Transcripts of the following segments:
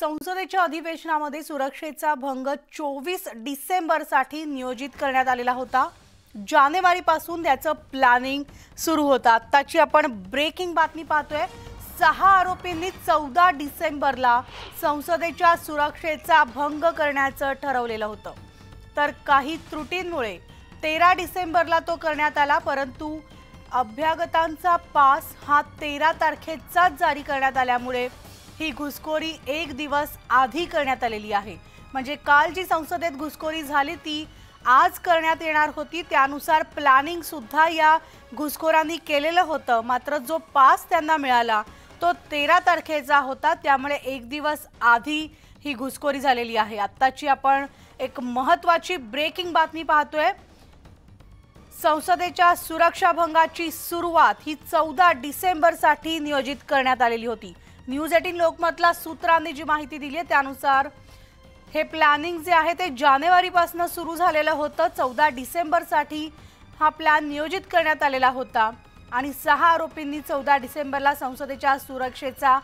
संसदेच्या अधिवेशनामध्ये सुरक्षेचा भंग चोवीस डिसेंबरसाठी नियोजित करण्यात आलेला होता. जानेवारीपासून त्याचं प्लॅनिंग सुरू होतं. आत्ताची आपण ब्रेकिंग बातमी पाहतोय. सहा आरोपींनी चौदा डिसेंबरला संसदेच्या सुरक्षेचा भंग करण्याचं ठरवलेलं होतं. तर काही त्रुटींमुळे तेरा डिसेंबरला तो करण्यात आला परंतु अभ्यागतांचा पास हा तेरा तारखेचाच जारी करण्यात आल्यामुळे ही घुसखोरी एक दिवस आधी करण्यात आलेली आहे. म्हणजे काल जी संसदेत घुसखोरी झाली ती आज करण्यात येणार होती. त्यानुसार प्लॅनिंग सुद्धा या घुसखोरांनी केलेलं होतं. मात्र जो पास त्यांना मिळाला तो तेरा तारखेचा होता. त्यामुळे एक दिवस आधी ही घुसखोरी झालेली आहे. आत्ताची आपण एक महत्वाची ब्रेकिंग बातमी पाहतोय. संसदेच्या सुरक्षा भंगाची सुरुवात ही चौदा डिसेंबरसाठी नियोजित करण्यात आलेली होती. न्यूज एटीन लोकमतला सूत्रांनी जी माहिती दिली आहे त्यानुसार हे प्लॅनिंग जे आहे ते जानेवारीपासून सुरू झालेलं होतं. चौदा डिसेंबरसाठी हा प्लॅन नियोजित करण्यात आलेला होता आणि सहा आरोपींनी चौदा डिसेंबरला संसदेच्या सुरक्षेचा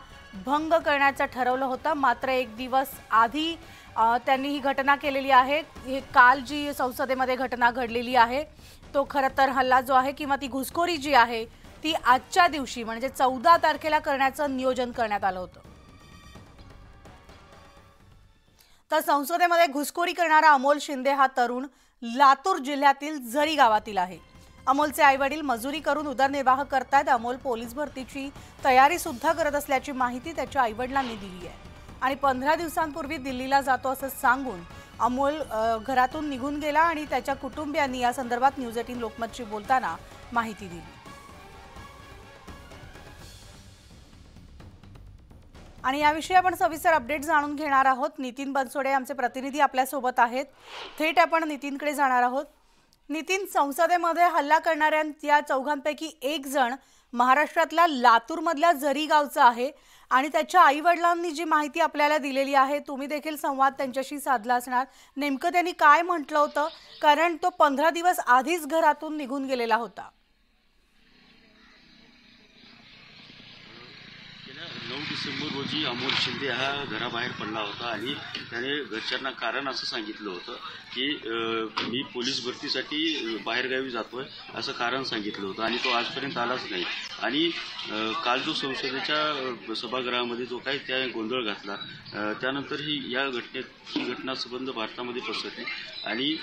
भंग करण्याचं ठरवलं होतं. मात्र एक दिवस आधी त्यांनी ही घटना केलेली आहे. हे काल जी संसदेमध्ये घटना घडलेली आहे तो खरं तर हल्ला जो आहे किंवा ती घुसखोरी जी आहे ती आजच्या दिवशी म्हणजे चौदा तारखेला करण्याचं नियोजन करण्यात आलं होतं. तर संसदेमध्ये घुसखोरी करणारा अमोल शिंदे हा तरुण लातूर जिल्ह्यातील झरी गावातील आहे. अमोलचे आईवडील मजुरी करून उदरनिर्वाह करतायत. अमोल पोलीस भरतीची तयारी सुद्धा करत असल्याची माहिती त्याच्या आईवडिलांनी दिली आहे. आणि पंधरा दिवसांपूर्वी दिल्लीला जातो असं सांगून अमोल घरातून निघून गेला आणि त्याच्या कुटुंबियांनी या संदर्भात न्यूज एटीन लोकमतशी बोलताना माहिती दिली. आणि याविषयी आपण सविस्तर अपडेट जाणून घेणार आहोत. नितीन बनसोडे आमचे प्रतिनिधी आपल्यासोबत आहेत. थेट आपण नितीनकडे जाणार आहोत. नितीन संसदेमध्ये हल्ला करणाऱ्या या चौघांपैकी एक जण महाराष्ट्रातल्या लातूरमधल्या जरी गावचा आहे आणि त्याच्या आईवडिलांनी जी माहिती आपल्याला दिलेली आहे तुम्ही देखील संवाद त्यांच्याशी साधला असणार. नेमकं त्यांनी काय म्हटलं होतं? कारण तो पंधरा दिवस आधीच घरातून निघून गेलेला होता. डिसेंबर रोजी अमोल शिंदे हा घराबाहेर पडला होता आणि त्याने घरच्यांना कारण असं सांगितलं होतं की मी पोलीस भरतीसाठी बाहेरगावी जातोय असं कारण सांगितलं होतं आणि तो आजपर्यंत आलाच नाही. आणि काल जो संसदेच्या सभागृहामध्ये जो काही त्या गोंधळ घातला त्यानंतर ही या घटनेत ही घटना संबंध भारतामध्ये पसरली आणि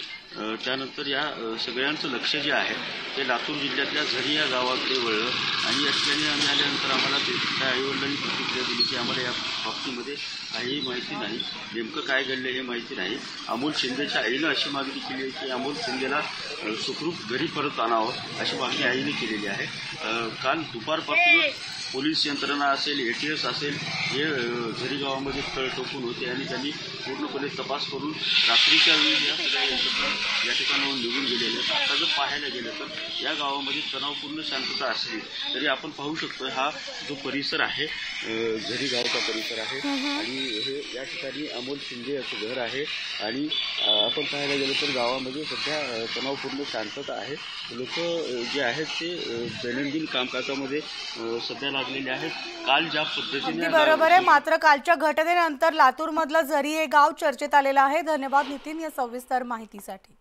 त्यानंतर या सगळ्यांचं लक्ष जे आहे ते लातूर जिल्ह्यातल्या झरी या गावाकडे वळलं. आणि या ठिकाणी आम्ही आल्यानंतर आम्हाला ते- त्या आईवडिलांनी प्रतिक्रिया दिली की आम्हाला या बाबतीमध्ये काहीही माहिती नाही. नेमकं काय घडलं हे माहिती नाही. अमोल शिंदेच्या आईनं अशी मागणी केली आहे की अमोल शिंदेला सुखरूप घरी परत आणावं अशी मागणी आईने केलेली आहे. काल दुपारपासूनच पोलीस यंत्रणा असेल एटीएस असेल हे घरी गावामध्ये तळ टोकून होते आणि त्यांनी पूर्णपणे तपास करून रात्रीच्या वेळी या सगळ्या यंत्रणा या ठिकाणाहून निघून गेलेल्या आहेत. आता जर पाहायला गेलं तर या गावामध्ये तणावपूर्ण शांतता असली तरी आपण पाहू शकतो हा जो परिसर आहे घरी गावचा परिसर आहे. आणि हे या ठिकाणी अमोल शिंदे याचं घर आहे. आणि आपण पाहायला गेलं तर गावामध्ये सध्या तणावपूर्ण शांतता आहे. लोक जे आहेत ते दैनंदिन कामकाजामध्ये सध्याला सध्या लागलेले आहेत. काल ज्या पद्धतीने बरोबर आहे. मात्र कालच्या घटनेनंतर लातूर मधलं जरी हे गाव चर्चेत आलेलं आहे. धन्यवाद नितीन या सविस्तर माहितीसाठी.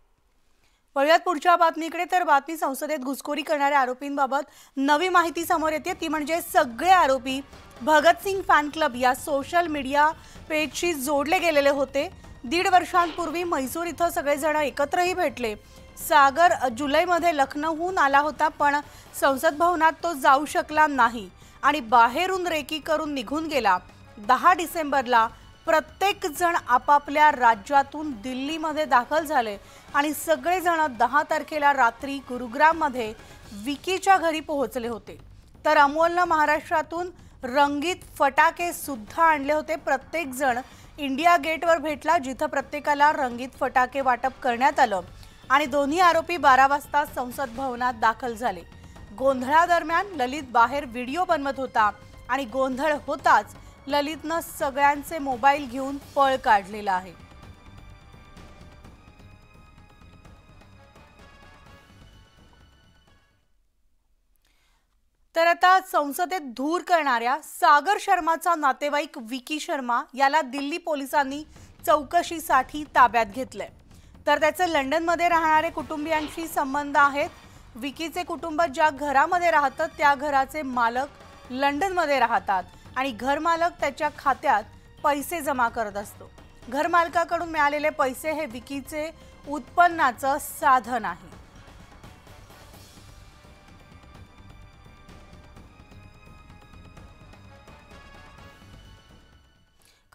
वळूयात पुढच्या बातमीकडे. तर बातमी संसदेत घुसखोरी करणाऱ्या आरोपींबाबत नवी माहिती समोर येते. ती म्हणजे सगळे आरोपी भगतसिंग फॅन क्लब या सोशल मीडिया पेजशी जोडले गेलेले होते. दीड वर्षांपूर्वी म्हैसूर इथं सगळेजण एकत्रही भेटले. सागर जुलैमध्ये लखनौहून आला होता पण संसद भवनात तो जाऊ शकला नाही. आणि बाहेरून रेकी करून निघून गेला. दहा डिसेंबरला प्रत्येक जण आपापल्या राज्यातून दिल्लीमध्ये दाखल झाले आणि सगळेजण दहा तारखेला रात्री गुरुग्राममध्ये विकीच्या घरी पोहोचले होते. तर अमोलनं महाराष्ट्रातून रंगीत फटाके सुद्धा आणले होते. प्रत्येकजण इंडिया गेटवर भेटला जिथं प्रत्येकाला रंगीत फटाके वाटप करण्यात आलं. आणि दोन्ही आरोपी बारा वाजता संसद भवनात दाखल झाले. गोंधळादरम्यान ललित बाहेर व्हिडिओ बनवत होता आणि गोंधळ होताच ललितनं सगळ्यांचे मोबाईल घेऊन पळ काढलेला आहे. तर आता संसदेत धूर करणाऱ्या सागर शर्माचा नातेवाईक विकी शर्मा याला दिल्ली पोलिसांनी चौकशीसाठी ताब्यात घेतलंय. तर त्याचे लंडनमध्ये राहणारे कुटुंबियांशी संबंध आहेत विकीचे कुटुंब ज्या घरामध्ये राहतात त्या घराचे मालक लंडनमध्ये राहतात. आणि घरमालक त्याच्या खात्यात पैसे जमा करत असतो. घरमालकाकडून मिळालेले पैसे हे विकीचे उत्पन्नाचं साधन आहे.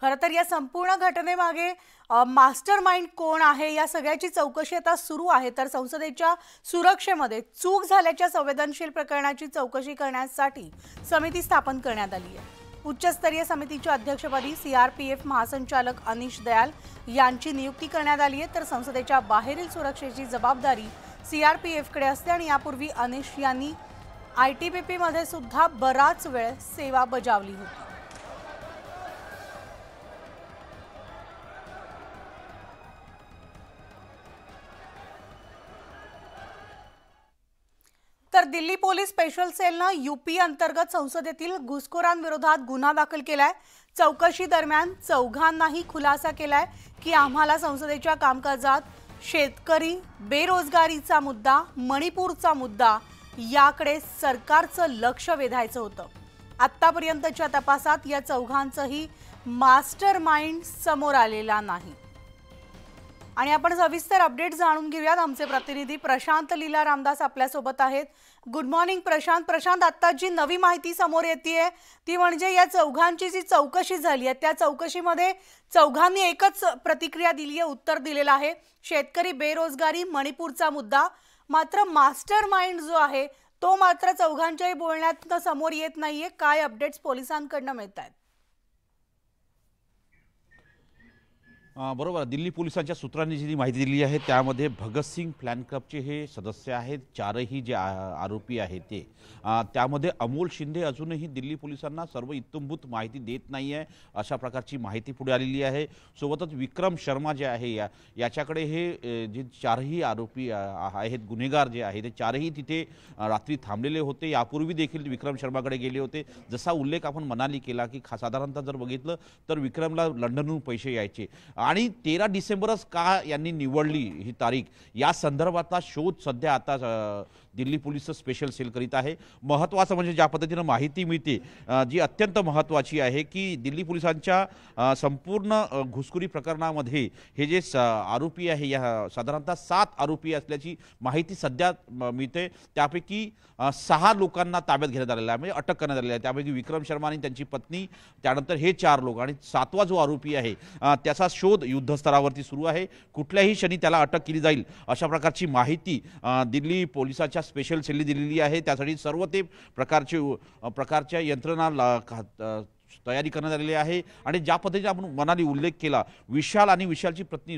खरं तर या संपूर्ण घटनेमागे मास्टर माइंड कोण आहे? या सगळ्याची चौकशी आता सुरू आहे. तर संसदेच्या सुरक्षेमध्ये चूक झाल्याच्या संवेदनशील प्रकरणाची चौकशी करण्यासाठी समिती स्थापन करण्यात आली आहे. उच्चस्तरीय समितीच्या अध्यक्षपदी सीआरपीएफ महासंचालक अनिश दयाल यांची नियुक्ती करण्यात आली आहे. तर संसदेच्या बाहेरील सुरक्षेची जबाबदारी सीआरपीएफकडे असते आणि यापूर्वी अनिश यांनी आय टी बी पीमध्ये सुद्धा बराच वेळ सेवा बजावली होती. तर दिल्ली पोलीस स्पेशल सेलनं युपी अंतर्गत संसदेतील घुसखोरांविरोधात गुन्हा दाखल केलाय. चौकशी दरम्यान चौघांनाही खुलासा केलाय की आम्हाला संसदेच्या कामकाजात शेतकरी बेरोजगारीचा मुद्दा मणिपूरचा मुद्दा याकडे सरकारचं लक्ष वेधायचं होतं. आत्तापर्यंतच्या तपासात या चौघांचंही मास्टर माइंड समोर आलेला नाही. आणि आपण सविस्तर अपडेट जाणून घेऊयात. आमचे प्रतिनिधी प्रशांत लीला रामदास आपल्यासोबत आहेत. Good morning Prashant. प्रशांत आत्ता जी नवी माहिती समोर येते ती म्हणजे या चौघांची जी चौकशी झाली आहे त्या चौकशीमध्ये चौघांनी एकच प्रतिक्रिया दिली आहे उत्तर दिलेलं आहे. शेतकरी बेरोजगारी मणिपूरचा मुद्दा. मात्र मास्टर माइंड जो आहे तो मात्र चौघांच्याही बोलण्यात समोर येत नाहीये. काय अपडेट्स पोलिसांकडनं मिळत आहेत बरोबर दिल्ली पोलिसांच्या सूत्रांनी जी माहिती दिली आहे त्यामध्ये भगतसिंग प्लॅन क्लबचे हे सदस्य आहेत. चारही जे आ- आरोपी आहेत ते. त्यामध्ये अमोल शिंदे अजूनही दिल्ली पोलिसांना सर्व इत्तंभूत माहिती देत नाही आहे अशा प्रकारची माहिती पुढे आलेली आहे. सोबतच विक्रम शर्मा जे आहे या याच्याकडे हे जे चारही आरोपी आहेत गुन्हेगार जे आहे ते चारही तिथे रात्री थांबलेले होते. यापूर्वी देखील विक्रम शर्माकडे गेले होते. जसा उल्लेख आपण मनाली केला की खा साधारणतः जर बघितलं तर विक्रमला लंडनहून पैसे यायचे. आणि तेरा डिसेंबरच का यांनी निवडली ही तारीख? या संदर्भातला शोध सध्या आता दिल्ली पोलीस स्पेशल सेल करीत आहे. महत्त्वाचं म्हणजे ज्या पद्धतीनं माहिती मिळते जी अत्यंत महत्त्वाची आहे की दिल्ली पोलिसांच्या संपूर्ण घुसखोरी प्रकरणामध्ये हे जे स आरोपी आहे या साधारणतः सात आरोपी असल्याची माहिती सध्या मिळते. त्यापैकी सहा लोकांना ताब्यात घेण्यात आलेला आहे म्हणजे अटक करण्यात आलेली आहे. त्यापैकी विक्रम शर्मा आणि त्यांची पत्नी त्यानंतर हे चार लोक आणि सातवा जो आरोपी आहे त्याचा शोध युद्धस्तरावरती सुरू आहे. कुठल्याही क्षणी त्याला अटक केली जाईल अशा प्रकारची माहिती दिल्ली पोलिसाच्या स्पेशल सेलने दिलेली आहे. त्यासाठी सर्व ते प्रकारचे प्रकारच्या यंत्रणा ला- तयारी करण्यात आलेली आहे. आणि ज्या पद्धतीने आपण मनाली उल्लेख केला विशाल आणि विशालची पत्नी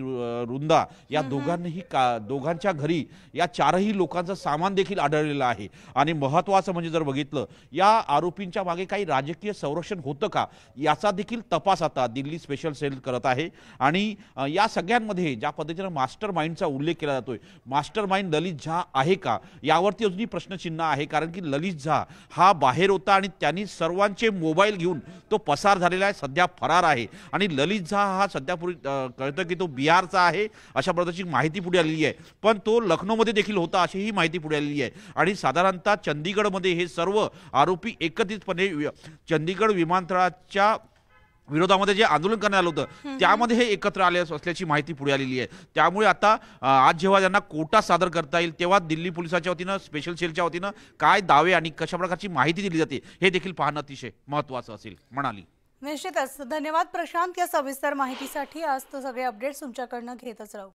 रुंदा या दोघांनीही का दोघांच्या घरी या चारही लोकांचं सामान देखील आढळलेलं आहे. आणि महत्त्वाचं म्हणजे जर बघितलं या आरोपींच्या मागे काही राजकीय संरक्षण होतं का याचा देखील तपास आता दिल्ली स्पेशल सेल करत आहे. आणि या सगळ्यांमध्ये ज्या पद्धतीनं मास्टर माइंडचा उल्लेख केला जातोय मास्टर माइंड ललित झा आहे का यावरती अजूनही प्रश्नचिन्ह आहे. कारण की ललित झा हा बाहेर होता आणि त्यांनी सर्वांचे मोबाईल घेऊन तो पसार झालेला आहे सध्या फरार आहे. आणि ललित झा हा सध्या पुढे कळतं की तो बिहारचा आहे अशा प्रकारची माहिती पुढे आलेली आहे. पण तो लखनौमध्ये देखील होता अशीही माहिती पुढे आलेली आहे. आणि साधारणतः चंदीगडमध्ये हे सर्व आरोपी एकत्रितपणे चंदीगड विमानतळाच्या विरोधामध्ये जे आंदोलन करण्यात आलं होतं त्यामध्ये हे एकत्र आले अस- असल्याची माहिती पुढे आलेली आहे. त्यामुळे आता आज जेव्हा त्यांना कोटा सादर करता येईल तेव्हा दिल्ली पोलिसाच्या वतीनं स्पेशल सेलच्या वतीनं काय दावे आणि कशा प्रकारची माहिती दिली जाते हे देखील पाहणं अतिशय महत्त्वाचं असेल म्हणाली. निश्चितच. धन्यवाद प्रशांत या सविस्तर माहितीसाठी. आज तर सगळे अपडेट्स तुमच्याकडनं घेतच राहू.